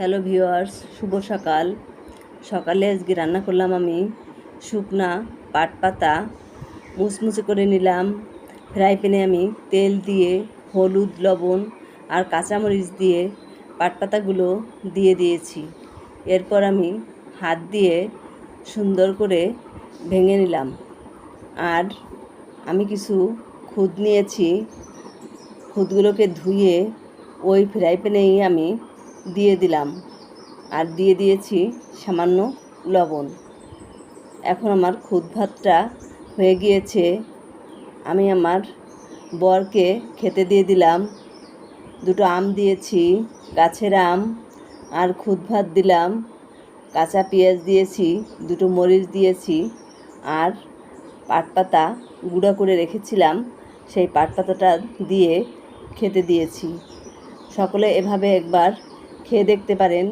Hello viewers শুভ সকাল। সকালে আজকে রান্না করলাম আমি শুকনা পাট পাতা। মুচমুচে করে নিলাম। ফ্রাই প্যানে আমি তেল দিয়ে, হলুদ, লবণ আর কাঁচামরিচ দিয়ে পাট পাতাগুলো দিয়ে দিয়েছি। এরপর আমি হাত দিয়ে সুন্দর করে ভেঙে নিলাম। আর আমি কিছু খুদ নিয়েছি। খুদগুলোকে ধুয়ে ওই ফ্রাই প্যানেই আমি দিয়ে দিলাম। আর দিয়ে দিয়েছি সামান্য লবণ। এখন আমার খুদ ভাতটা হয়ে গিয়েছে। আমি আমার বরকে খেতে দিয়ে দিলাম। দুটো আম দিয়েছি, গাছের আম আর খুদ ভাত দিলাম। কাঁচা পেঁয়াজ দিয়েছি, দুটো মরিচ দিয়েছি আর পাট পাতা গুঁড়া করে রেখেছিলাম। সেই পাট পাতাটা দিয়ে খেতে দিয়েছি। সকলে এভাবে একবার খেয়ে দেখতে পারেন।